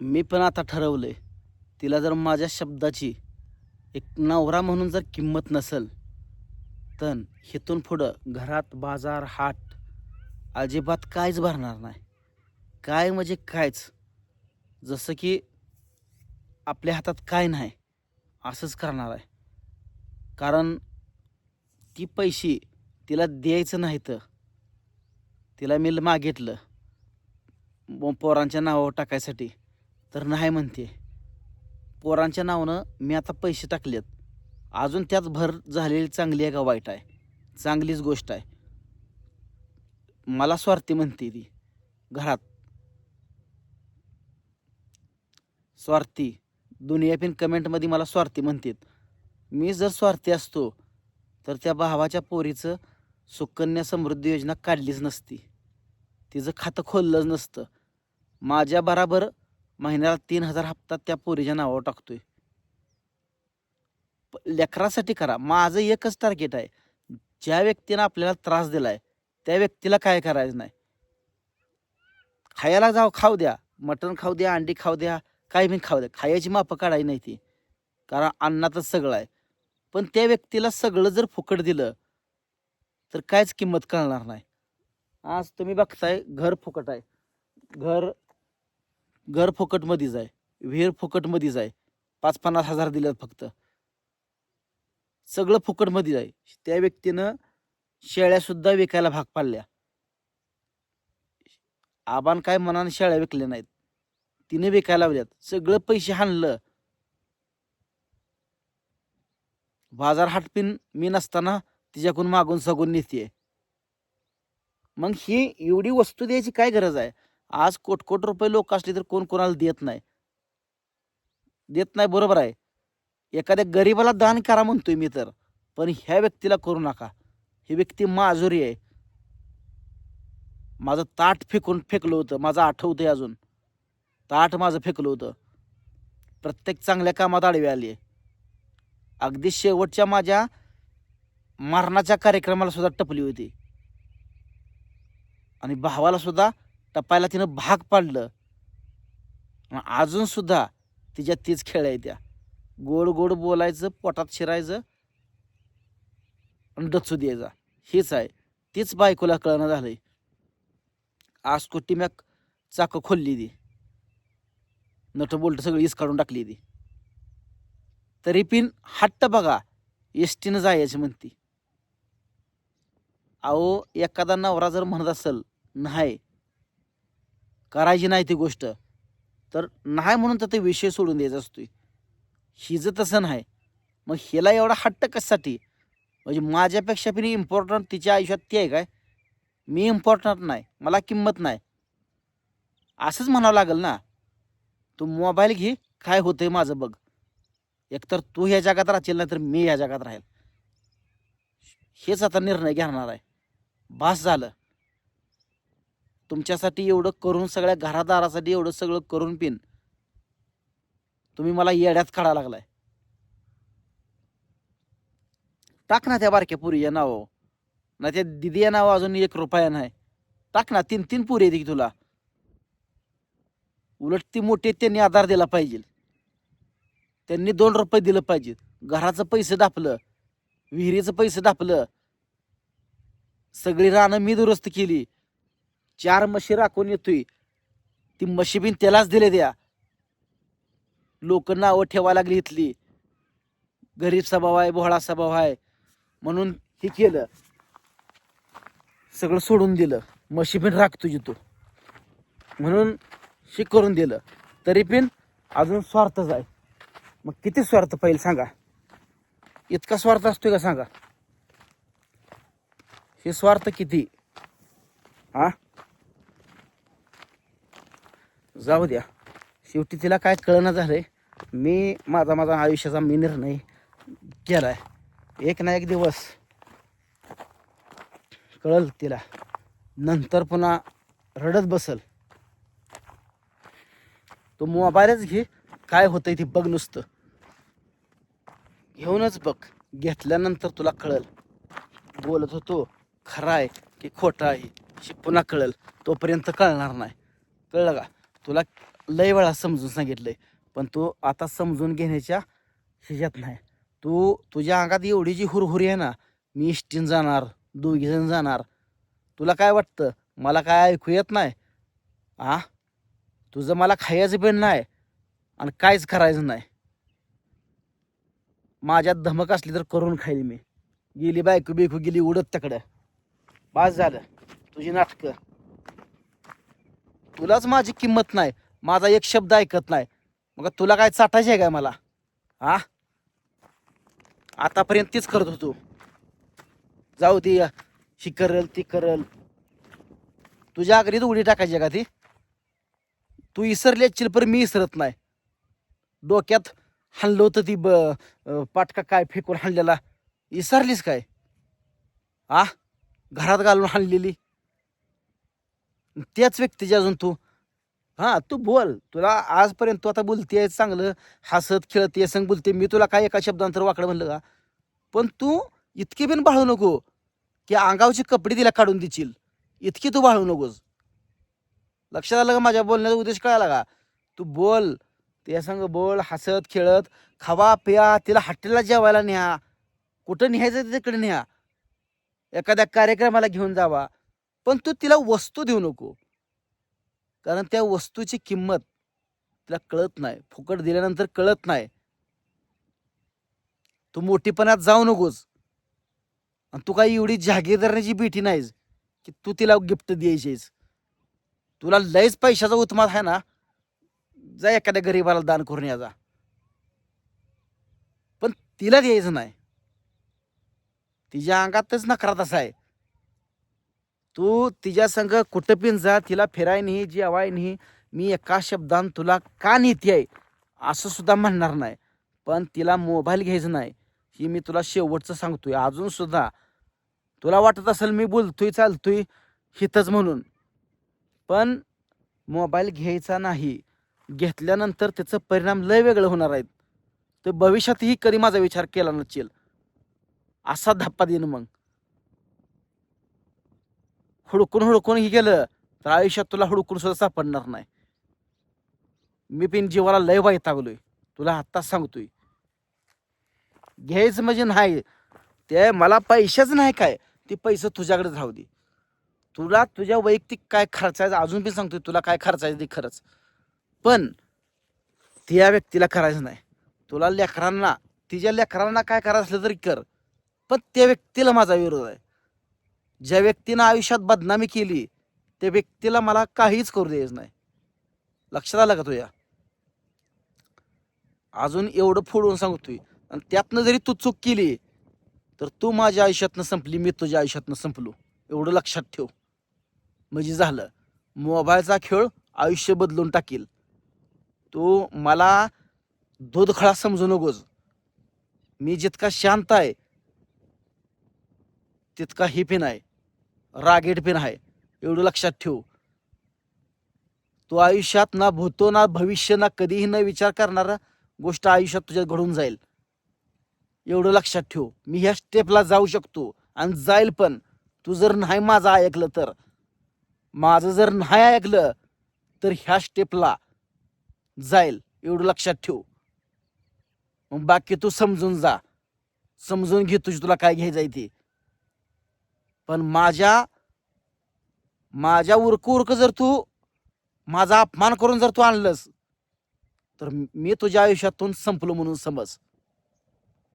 मी पण आता ठरवलंय तिला जर माझ्या शब्दाची एक नवरा म्हणून जर किंमत नसेल तर हेतून पुढं घरात बाजार हाट अजिबात काहीच भरणार नाही. काय म्हणजे कायच जसं की आपल्या हातात काय नाही असंच करणार आहे. कारण ती पैसे तिला द्यायचं नाही तर तिला मी मागितलं पोरांच्या नावावर टाकायसाठी. तर नाही म्हणते. पोरांच्या नावानं मी आता पैसे टाकलेत. अजून त्यात भर झालेली चांगली आहे का वाईट आहे? चांगलीच गोष्ट आहे. मला स्वार्थी म्हणते ती. घरात. स्वार्थी. दुनिया पिन कमेंटमध्ये मला स्वार्थी म्हणतात. मी जर स्वार्थी असतो तर त्या भावाच्या पोरीचं सुकन्या समृद्धी योजना काढलीच नसती. तिचं खातं खोललंच नसतं. माझ्या बराबर महिन्याला तीन हजार हप्ता त्या पोरीच्या नावावर टाकतोय. लेकरासाठी करा. माझं एकच टार्गेट आहे. ज्या व्यक्तीनं आपल्याला त्रास दिलाय त्या व्यक्तीला काय करायचं नाही. खायला जाऊ खाऊ द्या. मटण खाऊ द्या अंडी खाऊ द्या काही बी खाऊ द्या. खायची मापं काढायची नाही ती. कारण अन्नातच सगळं आहे. पण त्या व्यक्तीला सगळं जर फुकट दिलं तर कायच किंमत कळणार नाही. आज तुम्ही बघताय घर फुकट आहे. घर घर फुकटमध्येच आहे विहीर फुकटमध्येच आहे पाच पन्नास हजार दिल्यात फक्त. सगळं फुकटमध्येच आहे त्या व्यक्तीनं शेळ्यासुद्धा विकायला भाग पाडल्या. आबान काय मनाने शेळ्या विकल्या नाहीत. तिने विकायला लावल्यात. सगळं पैसे हाणलं. बाजार हाटपिन मी नसताना तिच्याकडून मागून सगून नेते मग ही एवढी वस्तू द्यायची काय गरज आहे? आज कोट कोट रुपये लोक असले तर कोण कोणाला देत नाही. देत नाही बरोबर आहे. एखाद्या गरीबाला दान करा म्हणतोय मी तर. पण ह्या व्यक्तीला करू नका. ही व्यक्ती माजुरी आहे. माझं ताट फेकून फेकलं होतं. माझं आठवतं आहे अजून. ताट माझं फेकलं होतं. प्रत्येक चांगल्या कामात आडवी आली आहे. अगदी शेवटच्या माझ्या मरणाच्या कार्यक्रमाला सुद्धा टपली होती. आणि भावाला सुद्धा टपायला तिनं भाग पाडलं. अजूनसुद्धा अजून सुद्धा तिच्या तीच खेळ आहे त्या. गोड गोड बोलायचं पोटात शिरायचं आणि डचू द्यायचा. हेच आहे. तीच बायकोला कळणं झालंय. आज कुट्टी मॅक चाकं खोलली ती. नट बोल्ट सगळी इस काढून टाकली ती. तरी पिन हट्ट बघा. एसटीनं जायची म्हणती. अहो एखादा नवरा जर म्हणत असेल नाही. करायची नाही ती गोष्ट. तर नाही म्हणून तर ते विषय सोडून द्यायचा असतोय. हिचं तसं नाही मग हिला एवढा हट्ट कशासाठी? म्हणजे माझ्यापेक्षा पण इम्पॉर्टंट तिच्या आयुष्यात ती आहे काय? मी इम्पॉर्टंट नाही मला किंमत नाही. असंच म्हणावं लागेल ना. तू मोबाईल घे काय होतंय माझं बघ. एकतर तू ह्या जगात राहशील नाही तर मी ह्या जगात राहील. हेच आता निर्णय घेणार आहे. भास झालं. तुमच्यासाठी एवढं करून सगळ्या घरादारासाठी एवढं सगळं करून पिन. तुम्ही मला येड्यात काढा लागलाय. टाक ना त्या बारक्या पुरीच्या नाव ना त्या दिदी या नाव अजून एक रुपया नाही. टाक ना तीन तीन पुरी येते की तुला? उलट ती मोठी त्यांनी आधार दिला पाहिजे. त्यांनी दोन रुपये दिलं पाहिजे. घराचं पैसे दापलं विहिरीचं पैसे दापलं. सगळी रानं मी दुरुस्त केली. चार म्हशी राखून येतोय. ती म्हशी बिन त्यालाच दिले द्या. लोक नावं ठेवा लागली इथली. गरीब स्वभाव आहे बोहळा स्वभाव आहे. म्हणून हे केलं. सगळं सोडून दिलं. म्हशी पण राख तुझी तू म्हणून हे करून दिलं. तरी पण अजून स्वार्थच आहे. मग किती स्वार्थ पाहिजे सांगा? इतका स्वार्थ असतोय का सांगा? हे स्वार्थ किती? हा? जाऊ द्या. शेवटी तिला काय कळणं आहे मी माझा माझा आयुष्याचा मी निर्णय केलाय. एक ना एक दिवस कळल तिला. नंतर पुन्हा रडत बसल. तो मोबाईलच घे काय होतंय ते बघ नुसतं. घेऊनच बघ घेतल्यानंतर तुला कळल. बोलत होतो खरं आहे की खोटं आहे पुन्हा कळल. तोपर्यंत कळणार नाही. कळलं का? तुला लय वेळा समजून सांगितलंय पण तू आता समजून घेण्याच्या ह्याच्यात नाही. तू तुझ्या अंगात एवढी जी हुरहुरी आहे ना मी इष्टीन जाणार दोघीजण जाणार. तुला काय वाटतं? मला काय ऐकू येत नाही? आ? तुझं मला खायचं पण नाही आणि काहीच करायचं नाही. माझ्यात धमक असली तर करून खाईल मी. गेली बायको बिकू गेली उडत तकडं. बास झालं. तुझी नाटकं. तुलाच माझी किंमत नाही. माझा एक शब्द ऐकत नाही. मग तुला काय चाटायचे आहे काय मला? हा? आतापर्यंत तीच करत होतो. जाऊ दे ही करल ती करल. तुझ्या आगरीत उडी टाकायची आहे का ती? तू इसरली असशील पण मी इसरत नाही. डोक्यात हाणलं होतं ती ब पाटका काय फेकून हाणलेला. इसरलीस काय? आ घरात घालून हाणलेली. त्याच व्यक्तीची अजून तू. हां तू बोल. तुला आजपर्यंत तू आता बोलते चांगलं हसत खेळत ये संग बोलते. मी तुला काय एका शब्दांतर वाकडं म्हणलं का? पण तू इतकी बिन बाळू नको की अंगावचे कपडे तिला काढून देशील. इतकी तू बाळू नकोस. लक्षात आलं का माझ्या बोलण्याचा उद्देश कळाला का? तू बोल. त्या संग बोल हसत खेळत खावा प्या तिला हॉटेलला जेवायला न्या. कुठं न्यायचं ते तिकडे न्या. एखाद्या कार्यक्रमाला घेऊन जावा. पण तू तिला वस्तू देऊ नको. कारण त्या वस्तूची किंमत तिला कळत नाही. फुकट दिल्यानंतर कळत नाही. तू मोठीपणात जाऊ नकोस. आणि तू काही एवढी जागीरदारण्याची बेटी नाहीस की तू तिला गिफ्ट द्यायचीस. तुला लयच पैशाचा उत्माद आहे ना. जा एखाद्या गरीबाला दान करून या जा. पण तिला द्यायचं नाही. तिच्या अंगातच नखरा तसा आहे. तू तिच्या संग कुठं पण जा तिला फिराय नाही जेवाय नाही. मी एका शब्दान तुला का नेते आहे? असं सुद्धा म्हणणार नाही. पण तिला मोबाईल घ्यायचं नाही. ही मी तुला शेवटचं सांगतोय. अजून सुद्धा तुला वाटत असेल मी बोलतोय चालतोय हितच म्हणून. पण मोबाईल घ्यायचा नाही. घेतल्यानंतर त्याचं परिणाम लय वेगळं होणार आहेत. तर भविष्यातही कधी माझा विचार केला नसेल? असा धप्पा देईन मग. हुडकून हुडकून ही गेलं तर आयुष्यात तुला हुडकून सुद्धा सापडणार नाही. मी पण जीवाला लय वैतागलोय. तुला आत्ताच सांगतोय. घ्यायचं म्हणजे नाही. ते मला पैशाच नाही काय. ते पैसे तुझ्याकडे राहू दे. तुला तुझ्या वैयक्तिक काय खर्चायचं अजून पण सांगतोय तुला काय खर्चायचं ते खरंच. पण त्या व्यक्तीला करायचं नाही. तुला लेकरांना तिच्या लेकरांना काय करायचं असलं तरी कर. पण त्या व्यक्तीला माझा विरोध आहे. ज्या व्यक्तीनं आयुष्यात बदनामी केली त्या व्यक्तीला मला काहीच करू द्यायचं नाही. लक्षात आलं का तुझ्या? अजून एवढं फोडून सांगतोय. आणि त्यातनं जरी तू चूक केली तर तू माझ्या आयुष्यातनं संपली मी तुझ्या आयुष्यातनं संपलो. एवढं लक्षात ठेव. म्हणजे झालं. मोबाईलचा खेळ आयुष्य बदलून टाकील. तू मला दूधखळा समजू नकोस. मी जितका शांत आहे तितका ही पिन आहे रागेट पेन आहे. एवढं लक्षात ठेव. तू आयुष्यात ना भूतो ना भविष्य ना कधीही न विचार करणारा गोष्ट आयुष्यात तुझ्यात घडून जाईल. एवढं लक्षात ठेव. मी ह्या स्टेपला जाऊ शकतो आणि जाईल पण. तू जर नाही माझं ऐकलं तर. माझं जर नाही ऐकलं तर ह्या स्टेपला जाईल. एवढं लक्षात ठेव. मग बाकी तू समजून जा. समजून घे तुझी तुला काय घ्यायचं आहे ते. पण माझ्या माझ्या उरक उरक जर तू माझा अपमान करून जर तू आणलंस तर मी तुझ्या आयुष्यातून संपलो म्हणून समज.